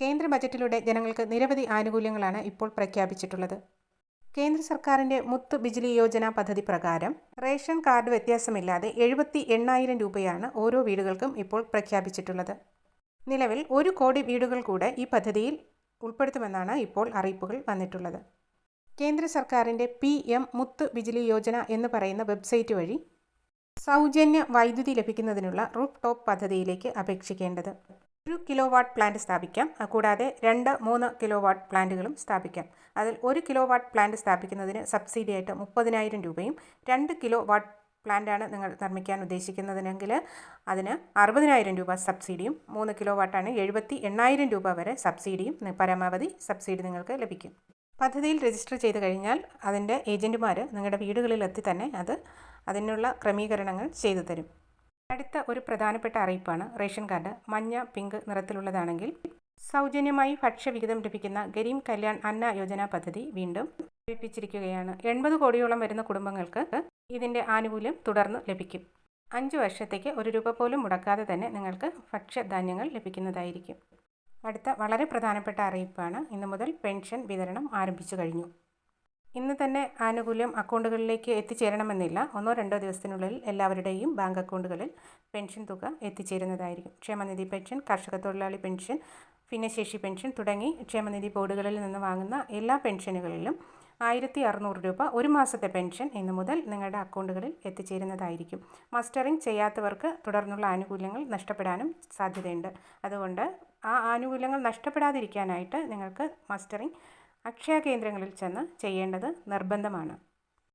കേന്ദ്ര ബജറ്റിലൂടെ ജനങ്ങൾക്ക് നിരവധി ആനുകൂല്യങ്ങളാണ് ഇപ്പോൾ പ്രഖ്യാപിച്ചിട്ടുള്ളത്. കേന്ദ്ര സർക്കാരിന്റെ മുത്ത് ബിജ്ലി യോജന പദ്ധതി പ്രകാരം റേഷൻ കാർഡ് വ്യത്യാസമില്ലാതെ എഴുപത്തി എണ്ണായിരം രൂപയാണ് ഓരോ വീടുകൾക്കും ഇപ്പോൾ പ്രഖ്യാപിച്ചിട്ടുള്ളത്. നിലവിൽ ഒരു കോടി വീടുകൾ കൂടെ ഈ പദ്ധതിയിൽ ഉൾപ്പെടുത്തുമെന്നാണ് ഇപ്പോൾ അറിയിപ്പുകൾ വന്നിട്ടുള്ളത്. കേന്ദ്ര സർക്കാരിന്റെ പി എം മുത്ത് ബിജ്ലി യോജന എന്ന് പറയുന്ന വെബ്സൈറ്റ് വഴി സൗജന്യ വൈദ്യുതി ലഭിക്കുന്നതിനുള്ള റൂഫ് ടോപ്പ് പദ്ധതിയിലേക്ക് അപേക്ഷിക്കേണ്ടത്. ഒരു കിലോ വാട്ട് പ്ലാന്റ് സ്ഥാപിക്കാം. കൂടാതെ രണ്ട് മൂന്ന് കിലോ വാട്ട് പ്ലാന്റുകളും സ്ഥാപിക്കാം. അതിൽ ഒരു കിലോ വാട്ട് പ്ലാന്റ് സ്ഥാപിക്കുന്നതിന് സബ്സിഡി ആയിട്ട് മുപ്പതിനായിരം രൂപയും രണ്ട് കിലോ വാട്ട് പ്ലാന്റാണ് നിങ്ങൾ നിർമ്മിക്കാൻ ഉദ്ദേശിക്കുന്നതിനെങ്കിൽ അതിന് അറുപതിനായിരം രൂപ സബ്സിഡിയും മൂന്ന് കിലോ വാട്ടാണ് എഴുപത്തി എണ്ണായിരം രൂപ വരെ സബ്സിഡിയും പരമാവധി സബ്സിഡി നിങ്ങൾക്ക് ലഭിക്കും. പദ്ധതിയിൽ രജിസ്റ്റർ ചെയ്ത് കഴിഞ്ഞാൽ അതിന്റെ ഏജന്റുമാർ നിങ്ങളുടെ വീടുകളിലെത്തി തന്നെ അത് അതിനുള്ള ക്രമീകരണങ്ങൾ ചെയ്തു തരും. അടുത്ത ഒരു പ്രധാനപ്പെട്ട അറിയിപ്പാണ് റേഷൻ കാർഡ് മഞ്ഞ പിങ്ക് നിറത്തിലുള്ളതാണെങ്കിൽ സൗജന്യമായി ഭക്ഷ്യവിഹിതം ലഭിക്കുന്ന ഗരീം കല്യാൺ അന്ന യോജന പദ്ധതി വീണ്ടും ലഭിച്ചിരിക്കുകയാണ് എൺപത് കോടിയോളം വരുന്ന കുടുംബങ്ങൾക്ക് ഇതിന്റെ ആനുകൂല്യം തുടർന്ന് ലഭിക്കും. അഞ്ച് വർഷത്തേക്ക് ഒരു രൂപ പോലും മുടക്കാതെ തന്നെ നിങ്ങൾക്ക് ഭക്ഷ്യധാന്യങ്ങൾ ലഭിക്കുന്നതായിരിക്കും. അടുത്ത വളരെ പ്രധാനപ്പെട്ട അറിയിപ്പാണ്. ഇന്നു മുതൽ പെൻഷൻ വിതരണം ആരംഭിച്ചു കഴിഞ്ഞു. ഇന്ന് തന്നെ ആനുകൂല്യം അക്കൗണ്ടുകളിലേക്ക് എത്തിച്ചേരണമെന്നില്ല. ഒന്നോ രണ്ടോ ദിവസത്തിനുള്ളിൽ എല്ലാവരുടെയും ബാങ്ക് അക്കൗണ്ടുകളിൽ പെൻഷൻ തുക എത്തിച്ചേരുന്നതായിരിക്കും. ക്ഷേമനിധി പെൻഷൻ കർഷക തൊഴിലാളി പെൻഷൻ ഭിന്നശേഷി പെൻഷൻ തുടങ്ങി ക്ഷേമനിധി ബോർഡുകളിൽ നിന്ന് വാങ്ങുന്ന എല്ലാ പെൻഷനുകളിലും ആയിരത്തി അറുന്നൂറ് രൂപ ഒരു മാസത്തെ പെൻഷൻ ഇന്നു മുതൽ നിങ്ങളുടെ അക്കൗണ്ടുകളിൽ എത്തിച്ചേരുന്നതായിരിക്കും. മസ്റ്ററിംഗ് ചെയ്യാത്തവർക്ക് തുടർന്നുള്ള ആനുകൂല്യങ്ങൾ നഷ്ടപ്പെടാനും സാധ്യതയുണ്ട്. അതുകൊണ്ട് ആ ആനുകൂല്യങ്ങൾ നഷ്ടപ്പെടാതിരിക്കാനായിട്ട് നിങ്ങൾക്ക് മസ്റ്ററിംഗ് അക്ഷയ കേന്ദ്രങ്ങളിൽ ചെന്ന് ചെയ്യേണ്ടത് നിർബന്ധമാണ്.